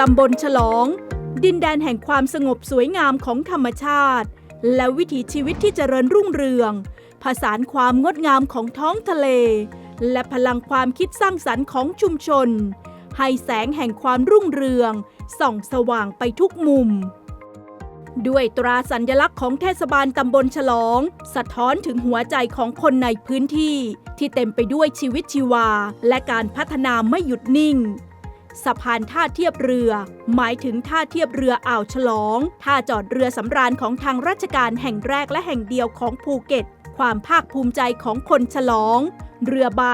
ตำบลฉลอง ดินแดนแห่งความสงบสวยงามของธรรมชาติ และวิถีชีวิตที่เจริญรุ่งเรือง ผสานความงดงามของท้องทะเล และพลังความคิดสร้างสรรค์ของชุมชน ให้แสงแห่งความรุ่งเรือง ส่องสว่างไปทุกมุมด้วยตราสัญลักษณ์ของเทศบาลตำบลฉลอง สะท้อนถึงหัวใจของคนในพื้นที่ ที่เต็มไปด้วยชีวิตชีวา และการพัฒนาไม่หยุดนิ่ง สะพานท่าเทียบเรือ หมายถึงท่าเทียบเรืออ่าวฉลองท่าจอดเรือสำราญของทางราชการแห่งแรกและแห่งเดียวของภูเก็ต ความภาคภูมิใจของคนฉลอง เรือใบ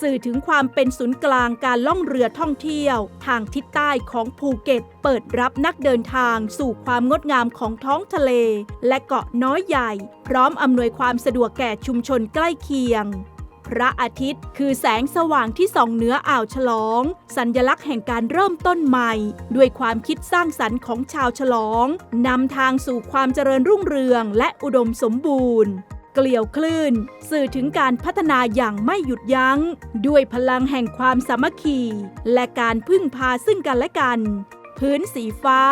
สื่อถึงความเป็นศูนย์กลางการล่องเรือท่องเที่ยว ทางทิศใต้ของภูเก็ต เปิดรับนักเดินทางสู่ความงดงามของท้องทะเล และเกาะน้อยใหญ่ พร้อมอำนวยความสะดวกแก่ชุมชนใกล้เคียง พระอาทิตย์ คือแสงสว่างที่ส่องเหนืออ่าวฉลอง สัญลักษณ์แห่งการเริ่มต้นใหม่ ด้วยความคิดสร้างสรรค์ของชาวฉลองนำทางสู่ความเจริญรุ่งเรืองและอุดมสมบูรณ์เกลียวคลื่น สื่อถึงการพัฒนาอย่างไม่หยุดยัง้ง ด้วยพลังแห่งความสามัคคี และการพึ่งพาซึ่งกันและกัน พื้นสีฟ้า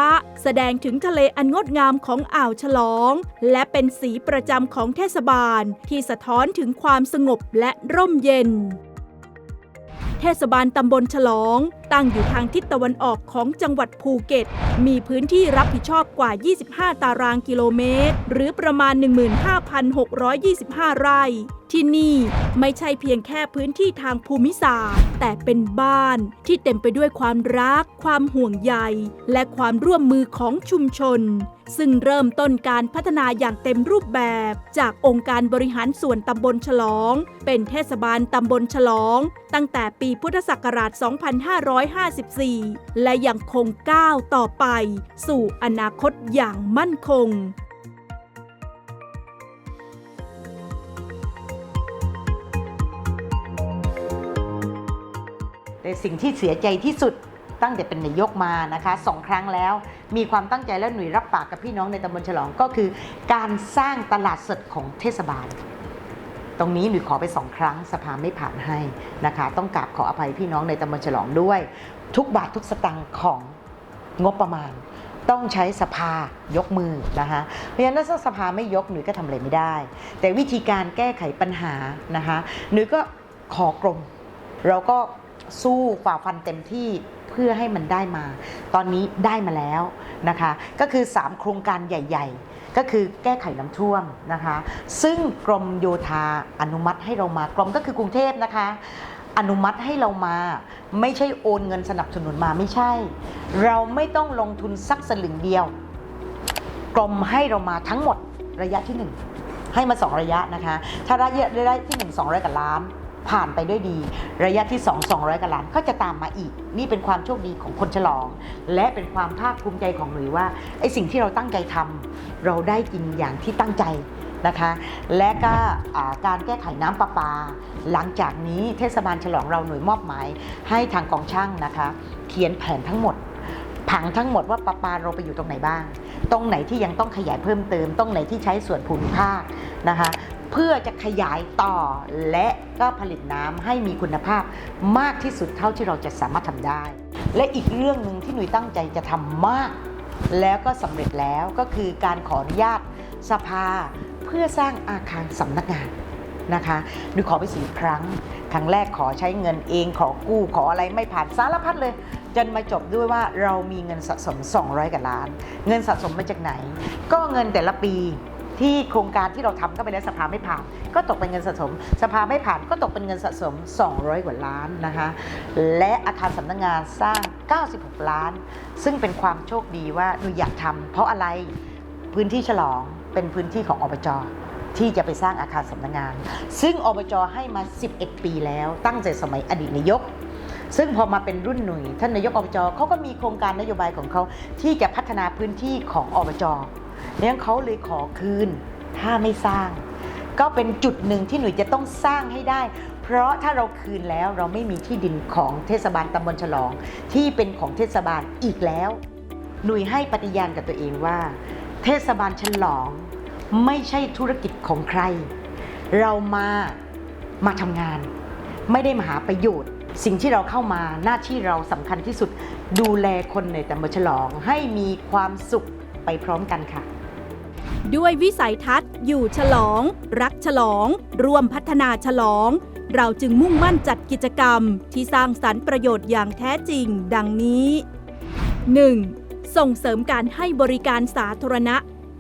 แสดงถึงทะเลอันงดงามของอ่าวฉลอง และเป็นสีประจำของเทศบาล ที่สะท้อนถึงความสงบและร่มเย็น เทศบาลตำบลฉลอง ตั้งอยู่ทางทิศตะวันออกของจังหวัดภูเก็ต มีพื้นที่รับผิดชอบกว่า 25 ตารางกิโลเมตร หรือประมาณ 15,625 ไร่ ที่นี่ไม่ใช่เพียงแค่พื้นที่ทางภูมิศาสตร์ แต่เป็นบ้านที่เต็มไปด้วยความรัก ความห่วงใย และความร่วมมือของชุมชน ซึ่งเริ่มต้นการพัฒนาอย่างเต็มรูปแบบ จากองค์การบริหารส่วนตำบลฉลอง เป็นเทศบาลตำบลฉลอง ตั้งแต่ปีพุทธศักราช 2554 และยังคงก้าวต่อไป สู่อนาคตอย่างมั่นคงแต่สิ่งที่เสียใจที่สุด ตั้งแต่เป็นนายกมานะคะสองครั้งแล้ว มีความตั้งใจและหน่วยรับปากกับพี่น้องในตำบลฉลองก็คือ การสร้างตลาดสดของเทศบาล ตรงนี้หนูขอไปสองครั้งสภาไม่ผ่านให้นะคะ ต้องกราบขออภัยพี่น้องในตำบลฉลองด้วย ทุกบาททุกสตังค์ของงบประมาณต้องใช้สภายกมือนะคะเพราะฉะนั้นถ้าสภาไม่ยกหนูก็ทำอะไรไม่ได้ แต่วิธีการแก้ไขปัญหานะคะหนูก็ขอกรม เราก็สู้ฝ่าฟันเต็มที่ เพื่อให้มันได้มา ตอนนี้ได้มาแล้วนะคะ ก็คือ 3 โครงการใหญ่ ๆ ก็คือแก้ไขน้ำท่วมนะคะ ซึ่งกรมโยธาอนุมัติให้เรามากรมก็คือกรุงเทพนะคะอนุมัติให้เรามา ไม่ใช่โอนเงินสนับสนุนมาไม่ใช่ เราไม่ต้องลงทุนสักสลึงเดียว กรมให้เรามาทั้งหมดระยะที่หนึ่งให้มา 2 ระยะนะคะ ถ้าระยะระยะที่ 1 200กว่าล้าน ผ่านไปด้วยดี ระยะที่ 2 200กว่าล้านก็จะตามมาอีก นี่เป็นความโชคดีของคนฉลอง และเป็นความภาคภูมิใจของหนุ่ยว่าไอ้สิ่งที่เราตั้งใจทำเราได้จริงอย่างที่ตั้งใจนะคะ และก็การแก้ไขน้ำประปา หลังจากนี้เทศบาลฉลองเราหน่วยมอบหมาย ให้ทางกองช่างนะคะ เขียนแผนทั้งหมด ผังทั้งหมดว่าประปาเราไปอยู่ตรงไหนบ้าง ตรงไหนที่ยังต้องขยายเพิ่มเติม ตรงไหนที่ใช้ส่วนภูมิภาคนะคะเพื่อจะขยายต่อและก็ผลิตน้ำให้มีคุณภาพมากที่สุดเท่าที่เราจะสามารถทำได้ และอีกเรื่องหนึ่งที่หนุ่ยตั้งใจจะทำมาก แล้วก็สำเร็จแล้วก็คือการขออนุญาตสภาเพื่อสร้างอาคารสำนักงาน นะคะหนูขอไปสี่ครั้ง ครั้งแรกขอใช้เงินเองขอกู้ขออะไรไม่ผ่านสารพัดเลย จนมาจบด้วยว่าเรามีเงินสะสม 200กว่าล้าน เงินสะสมมาจากไหน ก็เงินแต่ละปีที่โครงการที่เราทำก็ไปแล้วสภาไม่ผ่าน ก็ตกเป็นเงินสะสม สภาไม่ผ่านก็ตกเป็นเงินสะสม 200 กว่าล้านนะคะและอาคารสำนักงานสร้าง 96 ล้าน ซึ่งเป็นความโชคดีว่าหนูอยากทำเพราะอะไรพื้นที่ฉลองเป็นพื้นที่ของอบจ ที่จะไปสร้างอาคารสำนักงาน ซึ่งอบจให้มา 11 ปีแล้วตั้งแต่สมัยอดีตนายก ซึ่งพอมาเป็นรุ่นหนุ่ยท่านนายกอบจเขาก็มีโครงการนโยบายของเขาที่จะพัฒนาพื้นที่ของอบจเนี่ยเขาเลยขอคืนถ้าไม่สร้าง ก็เป็นจุดหนึ่งที่หนุ่ยจะต้องสร้างให้ได้ เพราะถ้าเราคืนแล้วเราไม่มีที่ดินของเทศบาลตำบลฉลอง ที่เป็นของเทศบาลอีกแล้ว หนุ่ยให้ปฏิญาณกับตัวเองว่า เทศบาลฉลอง ไม่ใช่ธุรกิจของใคร เรามามาทำงาน ไม่ได้มาหาประโยชน์ สิ่งที่เราเข้ามาหน้าที่เราสำคัญที่สุด ดูแลคนในแตำบลฉลองให้มีความสุขไปพร้อมกันค่ะ ด้วยวิสัยทัศน์ อยู่ฉลอง รักฉลอง ร่วมพัฒนาฉลอง เราจึงมุ่งมั่นจัดกิจกรรม ที่สร้างสรรค์ประโยชน์อย่างแท้จริง ดังนี้ 1. ส่งเสริมการให้บริการสาธารณะ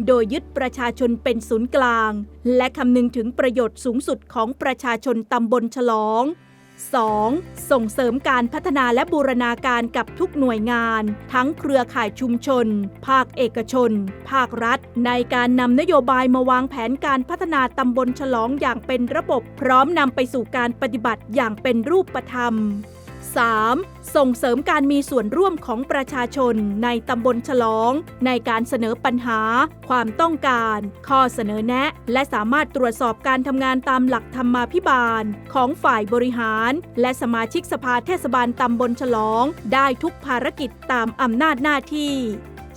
โดยยึดประชาชนเป็นศูนย์กลาง และคำนึงถึงประโยชน์สูงสุดของประชาชนตำบลฉลอง 2. ส่งเสริมการพัฒนาและบูรณาการกับทุกหน่วยงาน ทั้งเครือข่ายชุมชน ภาคเอกชน ภาครัฐ ในการนำนโยบายมาวางแผนการพัฒนาตำบลฉลองอย่างเป็นระบบ พร้อมนำไปสู่การปฏิบัติอย่างเป็นรูปธรรม 3. ส่งเสริมการมีส่วนร่วมของประชาชนในตำบลฉลอง ในการเสนอปัญหา ความต้องการ ข้อเสนอแนะ และสามารถตรวจสอบการทำงานตามหลักธรรมาภิบาล ของฝ่ายบริหาร และสมาชิกสภาเทศบาลตำบลฉลอง ได้ทุกภารกิจตามอำนาจหน้าที่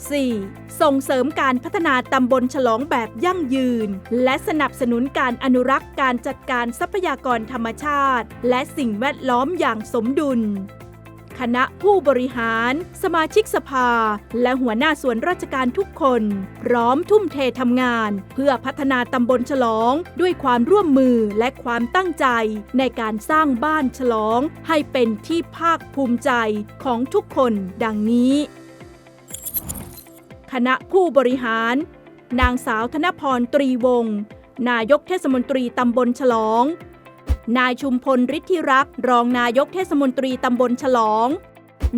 4. ส่งเสริมการพัฒนาตำบลฉลองแบบยั่งยืน และสนับสนุนการอนุรักษ์การจัดการทรัพยากรธรรมชาติ และสิ่งแวดล้อมอย่างสมดุล คณะผู้บริหาร สมาชิกสภา และหัวหน้าส่วนราชการทุกคน พร้อมทุ่มเททำงาน เพื่อพัฒนาตำบลฉลอง ด้วยความร่วมมือและความตั้งใจ ในการสร้างบ้านฉลอง ให้เป็นที่ภาคภูมิใจของทุกคนดังนี้ คณะผู้บริหาร นางสาวธนพรตรีวงศ์นายกเทศมนตรีตำบลฉลอง นายชุมพลฤทธิรักษ์รองนายกเทศมนตรีตำบลฉลอง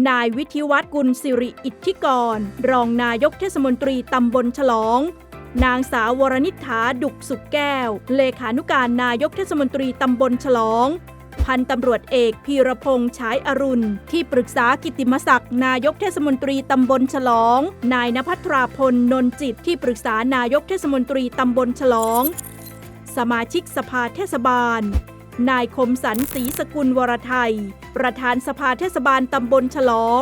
นายวิทิวัฒน์กุลสิริอิทธิกร รองนายกเทศมนตรีตำบลฉลอง นางสาววรนิษฐาดุกสุขแก้ว เลขานุการนายกเทศมนตรีตำบลฉลอง พันตำรวจเอกพีรพงษ์ฉายอรุณ ที่ปรึกษากิตติมศักดิ์นายกเทศมนตรีตำบลฉลอง นายนภัทราพลนนจิต ที่ปรึกษานายกเทศมนตรีตำบลฉลอง สมาชิกสภาเทศบาล นายคมสันศรีสกุลวรไทย ประธานสภาเทศบาลตำบลฉลอง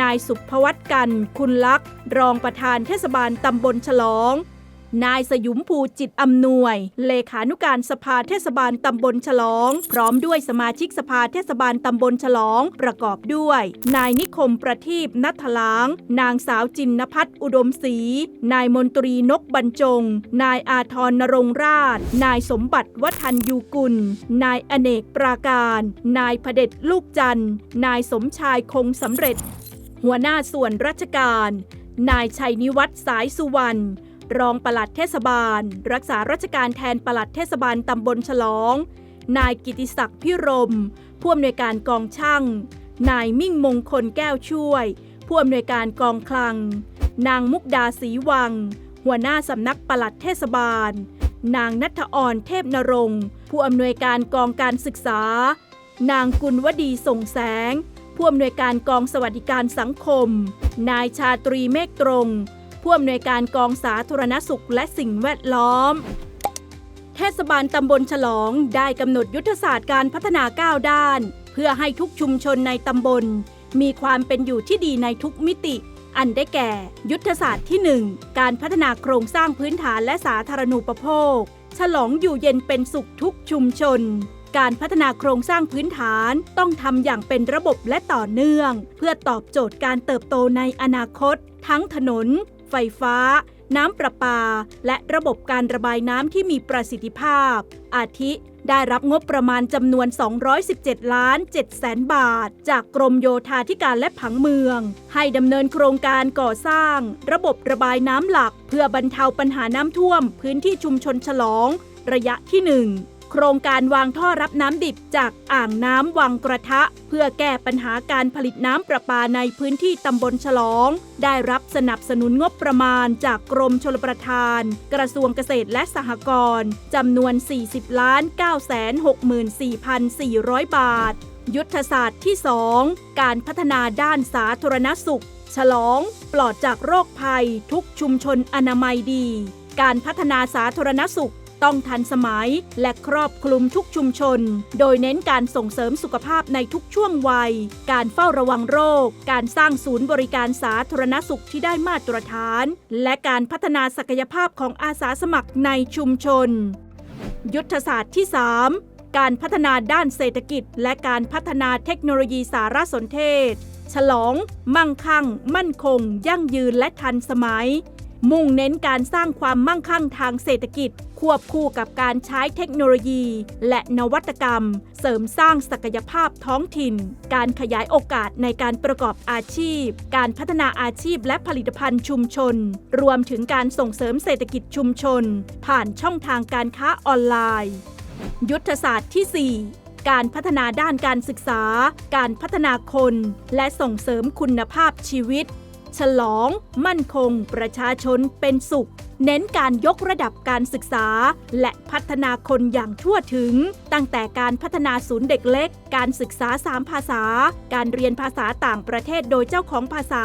นายสุภวัตกัน คุณลักษ์รองประธานเทศบาลตำบลฉลอง นายสยุมภูจิตอำนวย เลขานุการสภาเทศบาลตำบลฉลอง พร้อมด้วยสมาชิกสภาเทศบาลตำบลฉลอง ประกอบด้วย นายนิคมประทีปนัทลาง นางสาวจินนพัฒน์อุดมศรี นายมนตรีนกบรรจง นายอาทรนรงราช นายสมบัติวัฒนยูกุล นายอเนกปราการ นายพเด็จลูกจันทร์ นายสมชายคงสำเร็จ หัวหน้าส่วนราชการ นายชัยนิวัฒน์สายสุวรรณ รองปลัดเทศบาล รักษาราชการแทนปลัดเทศบาลตำบลฉลอง นายกิติศักดิ์พิรมผู้อำนวยการกองช่าง นายมิ่งมงคลแก้วช่วย ผู้อำนวยการกองคลัง นางมุกดาศรีวัง หัวหน้าสำนักปลัดเทศบาล นางนัทออนเทพนรงผู้อำนวยการกองการศึกษา นางกุลวดีส่งแสง ผู้อำนวยการกองสวัสดิการสังคม นายชาตรีเมฆตรง ผู้อำนวยการกองสาธารณสุขและสิ่งแวดล้อม เทศบาลตำบลฉลองได้กำหนดยุทธศาสตร์การพัฒนา 9 ด้าน เพื่อให้ทุกชุมชนในตำบล มีความเป็นอยู่ที่ดีในทุกมิติ อันได้แก่ ยุทธศาสตร์ที่ 1 การพัฒนาโครงสร้างพื้นฐานและสาธารณูปโภค ฉลองอยู่เย็นเป็นสุขทุกชุมชนการพัฒนาโครงสร้างพื้นฐานต้องทำอย่างเป็นระบบและต่อเนื่อง เพื่อตอบโจทย์การเติบโตในอนาคต ทั้งถนน ไฟฟ้า น้ำประปา และระบบการระบายน้ำที่มีประสิทธิภาพ อาทิได้รับงบประมาณจำนวน 217 ล้าน7แสนบาท จากกรมโยธาธิการและผังเมือง ให้ดำเนินโครงการก่อสร้าง ระบบระบายน้ำหลัก เพื่อบรรเทาปัญหาน้ำท่วม พื้นที่ชุมชนฉลอง ระยะที่ 1 โครงการวางท่อรับน้ำดิบจากอ่างน้ำวังกระทะ เพื่อแก้ปัญหาการผลิตน้ำประปาในพื้นที่ตำบลฉลอง ได้รับสนับสนุนงบประมาณจากกรมชลประทาน กระทรวงเกษตรและสหกรณ์จำนวน 40ล้าน9 6 4 4 0 0 บาท ยุทธศาสตร์ที่ 2 การพัฒนาด้านสาธารณสุข ฉลอง ปลอดจากโรคภัย ทุกชุมชนอนามัยดี การพัฒนาสาธารณสุข ต้องทันสมัยและครอบคลุมทุกชุมชน โดยเน้นการส่งเสริมสุขภาพในทุกช่วงวัย การเฝ้าระวังโรค การสร้างศูนย์บริการสาธารณสุขที่ได้มาตรฐาน และการพัฒนาศักยภาพของอาสาสมัครในชุมชน ยุทธศาสตร์ที่ 3 การพัฒนาด้านเศรษฐกิจ และการพัฒนาเทคโนโลยีสารสนเทศ ฉลอง มั่งคั่ง มั่นคง ยั่งยืนและทันสมัย มุ่งเน้นการสร้างความมั่งคั่งทางเศรษฐกิจ ควบคู่กับการใช้เทคโนโลยี และนวัตกรรม เสริมสร้างศักยภาพท้องถิ่น การขยายโอกาสในการประกอบอาชีพ การพัฒนาอาชีพและผลิตภัณฑ์ชุมชน รวมถึงการส่งเสริมเศรษฐกิจชุมชน ผ่านช่องทางการค้าออนไลน์ ยุทธศาสตร์ที่ 4การพัฒนาด้านการศึกษา การพัฒนาคน และส่งเสริมคุณภาพชีวิต ฉลอง มั่นคง ประชาชนเป็นสุข เน้นการยกระดับการศึกษา และพัฒนาคนอย่างทั่วถึง ตั้งแต่การพัฒนาศูนย์เด็กเล็ก การศึกษาสามภาษา การเรียนภาษาต่างประเทศโดยเจ้าของภาษา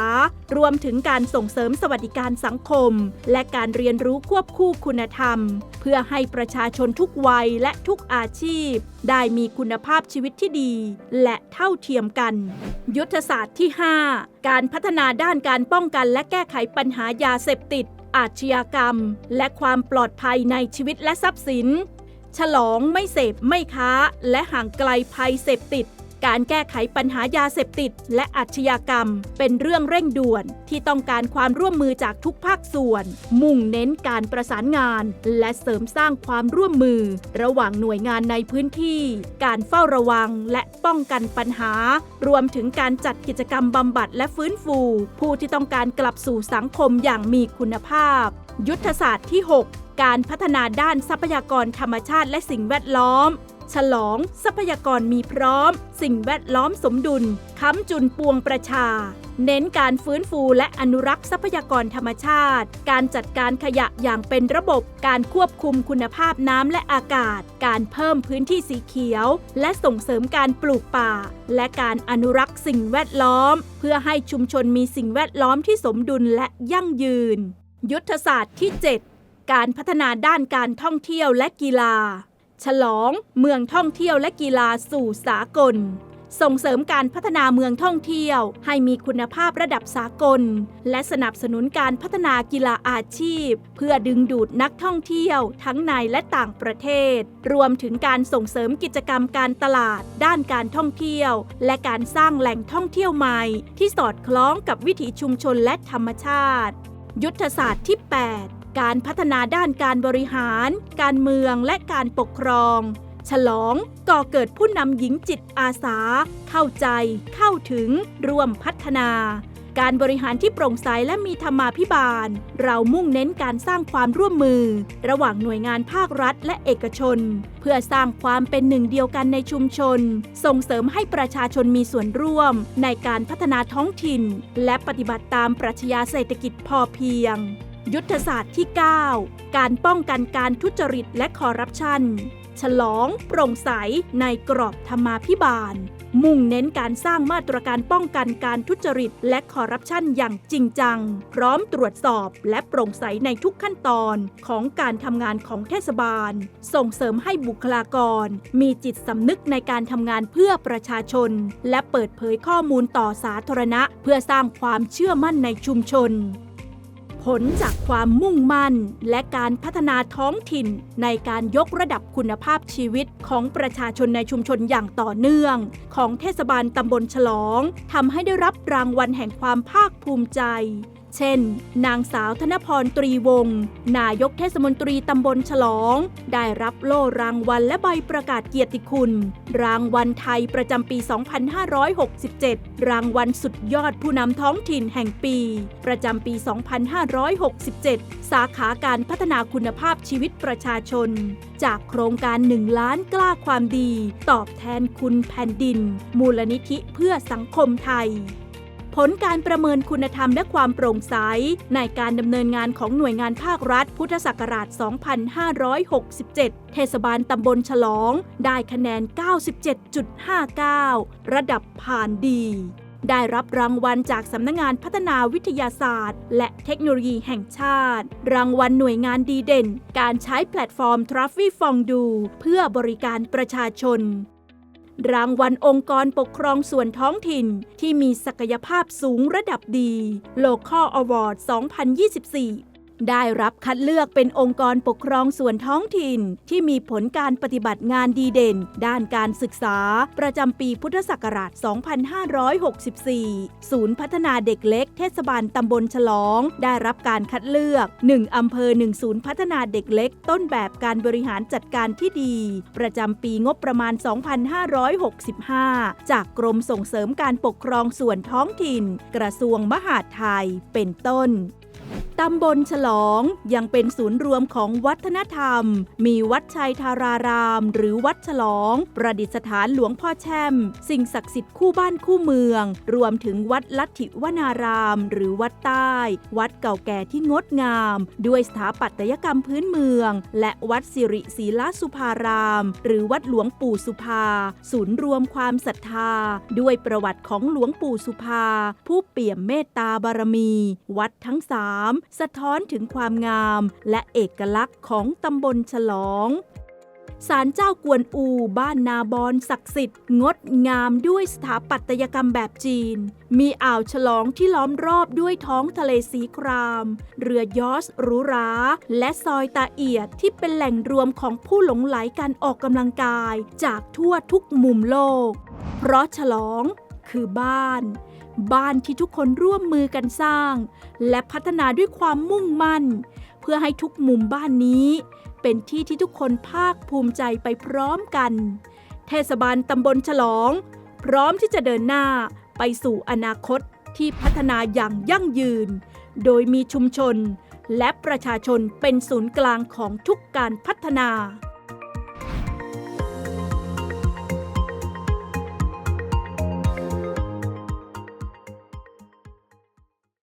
รวมถึงการส่งเสริมสวัสดิการสังคม และการเรียนรู้ควบคู่คุณธรรม เพื่อให้ประชาชนทุกวัยและทุกอาชีพ ได้มีคุณภาพชีวิตที่ดี และเท่าเทียมกัน ยุทธศาสตร์ที่ 5 การพัฒนาด้านการป้องกันและแก้ไขปัญหายาเสพติด อาชญากรรม และความปลอดภัยในชีวิตและทรัพย์สิน ฉลองไม่เสพไม่ค้า และห่างไกลภัยเสพติด การแก้ไขปัญหายาเสพติด และอาชญากรรม เป็นเรื่องเร่งด่วน ที่ต้องการความร่วมมือจากทุกภาคส่วน มุ่งเน้นการประสานงาน และเสริมสร้างความร่วมมือ ระหว่างหน่วยงานในพื้นที่ การเฝ้าระวังและป้องกันปัญหา รวมถึงการจัดกิจกรรมบำบัดและฟื้นฟู ผู้ที่ต้องการกลับสู่สังคมอย่างมีคุณภาพ ยุทธศาสตร์ที่ 6 การพัฒนาด้านทรัพยากรธรรมชาติและสิ่งแวดล้อม ฉลอง ทรัพยากรมีพร้อม สิ่งแวดล้อมสมดุล ค้ำจุนปวงประชา เน้นการฟื้นฟูและอนุรักษ์ทรัพยากรธรรมชาติ การจัดการขยะอย่างเป็นระบบ การควบคุมคุณภาพน้ำและอากาศ การเพิ่มพื้นที่สีเขียว และส่งเสริมการปลูกป่า และการอนุรักษ์สิ่งแวดล้อม เพื่อให้ชุมชนมีสิ่งแวดล้อมที่สมดุลและยั่งยืน ยุทธศาสตร์ที่ 7 การพัฒนาด้านการท่องเที่ยวและกีฬา ฉลองเมืองท่องเที่ยวและกีฬาสู่สากล ส่งเสริมการพัฒนาเมืองท่องเที่ยว ให้มีคุณภาพระดับสากล และสนับสนุนการพัฒนากีฬาอาชีพ เพื่อดึงดูดนักท่องเที่ยวทั้งในและต่างประเทศ รวมถึงการส่งเสริมกิจกรรมการตลาด ด้านการท่องเที่ยว และการสร้างแหล่งท่องเที่ยวใหม่ ที่สอดคล้องกับวิถีชุมชนและธรรมชาติ ยุทธศาสตร์ที่ 8 การพัฒนาด้านการบริหาร การเมืองและการปกครอง ฉลองก่อเกิดผู้นำหญิงจิตอาสา เข้าใจ เข้าถึง ร่วมพัฒนา การบริหารที่โปร่งใสและมีธรรมาภิบาล เรามุ่งเน้นการสร้างความร่วมมือ ระหว่างหน่วยงานภาครัฐและเอกชน เพื่อสร้างความเป็นหนึ่งเดียวกันในชุมชน ส่งเสริมให้ประชาชนมีส่วนร่วม ในการพัฒนาท้องถิ่น และปฏิบัติตามปรัชญาเศรษฐกิจพอเพียง ยุทธศาสตร์ที่ 9 การป้องกันการทุจริตและคอร์รัปชัน ฉลองโปร่งใสในกรอบธรรมาภิบาล มุ่งเน้นการสร้างมาตรการป้องกันการทุจริตและคอร์รัปชันอย่างจริงจัง พร้อมตรวจสอบและโปร่งใสในทุกขั้นตอนของการทำงานของเทศบาล ส่งเสริมให้บุคลากร มีจิตสำนึกในการทำงานเพื่อประชาชน และเปิดเผยข้อมูลต่อสาธารณะ เพื่อสร้างความเชื่อมั่นในชุมชน ผลจากความมุ่งมั่น และการพัฒนาท้องถิ่น ในการยกระดับคุณภาพชีวิตของประชาชนในชุมชนอย่างต่อเนื่อง ของเทศบาลตำบลฉลองทำให้ได้รับรางวัลแห่งความภาคภูมิใจ เช่น นางสาวธนพรตรีวงศ์นายกเทศมนตรีตำบลฉลอง ได้รับโล่รางวัลและใบประกาศเกียรติคุณ รางวัลไทยประจำปี 2567 รางวัลสุดยอดผู้นำท้องถิ่นแห่งปี ประจำปี 2567 สาขาการพัฒนาคุณภาพชีวิตประชาชน จากโครงการ1ล้านกล้าความดี ตอบแทนคุณแผ่นดิน มูลนิธิเพื่อสังคมไทย ผลการประเมินคุณธรรมและความโปร่งใส ในการดำเนินงานของหน่วยงานภาครัฐ พุทธศักราช 2567 เทศบาลตำบลฉลอง ได้คะแนน 97.59 ระดับผ่านดี ได้รับรางวัลจากสำนักงงานพัฒนาวิทยาศาสตร์ และเทคโนโลยีแห่งชาติ รางวัลหน่วยงานดีเด่น การใช้แพลตฟอร์ม t r a f f y f o n d u เพื่อบริการประชาชน รางวัลองค์กรปกครองส่วนท้องถิ่นที่มีศักยภาพสูงระดับดี Local Award 2024 ได้รับคัดเลือกเป็นองค์กรปกครองส่วนท้องถิ่น ที่มีผลการปฏิบัติงานดีเด่น ด้านการศึกษา ประจำปีพุทธศักราช 2564 ศูนย์พัฒนาเด็กเล็กเทศบาลตำบลฉลอง ได้รับการคัดเลือก 1 อำเภอ 1 ศูนย์พัฒนาเด็กเล็ก ต้นแบบการบริหารจัดการที่ดี ประจำปีงบประมาณ 2565 จากกรมส่งเสริมการปกครองส่วนท้องถิ่น กระทรวงมหาดไทย เป็นต้น ตำบลฉลองยังเป็นศูนย์รวมของวัฒนธรรม มีวัดชัยธาราราม หรือวัดฉลอง ประดิษฐานหลวงพ่อแช่ม สิ่งศักดิ์สิทธิ์คู่บ้านคู่เมือง รวมถึงวัดลัทธิวนาราม หรือวัดใต้ วัดเก่าแก่ที่งดงาม ด้วยสถาปัตยกรรมพื้นเมือง และวัดสิริศีลสุภาราม หรือวัดหลวงปู่สุภา ศูนย์รวมความศรัทธา ด้วยประวัติของหลวงปู่สุภา ผู้เปี่ยมเมตตาบารมี วัดทั้งสามสะท้อนถึงความงามและเอกลักษณ์ของตำบลฉลองศาลเจ้ากวนอู บ้านนาบอนศักดิ์สิทธิ์ งดงามด้วยสถาปัตยกรรมแบบจีน มีอ่าวฉลองที่ล้อมรอบด้วยท้องทะเลสีคราม เรือยอชหรูหรา และซอยตาเอียดที่เป็นแหล่งรวมของผู้หลงไหลการออกกำลังกาย จากทั่วทุกมุมโลก เพราะฉลองคือบ้าน บ้านที่ทุกคนร่วมมือกันสร้าง และพัฒนาด้วยความมุ่งมั่น เพื่อให้ทุกมุมบ้านนี้ เป็นที่ที่ทุกคนภาคภูมิใจไปพร้อมกัน เทศบาลตำบลฉลอง พร้อมที่จะเดินหน้าไปสู่อนาคตที่พัฒนาอย่างยั่งยืน โดยมีชุมชนและประชาชนเป็นศูนย์กลางของทุกการพัฒนา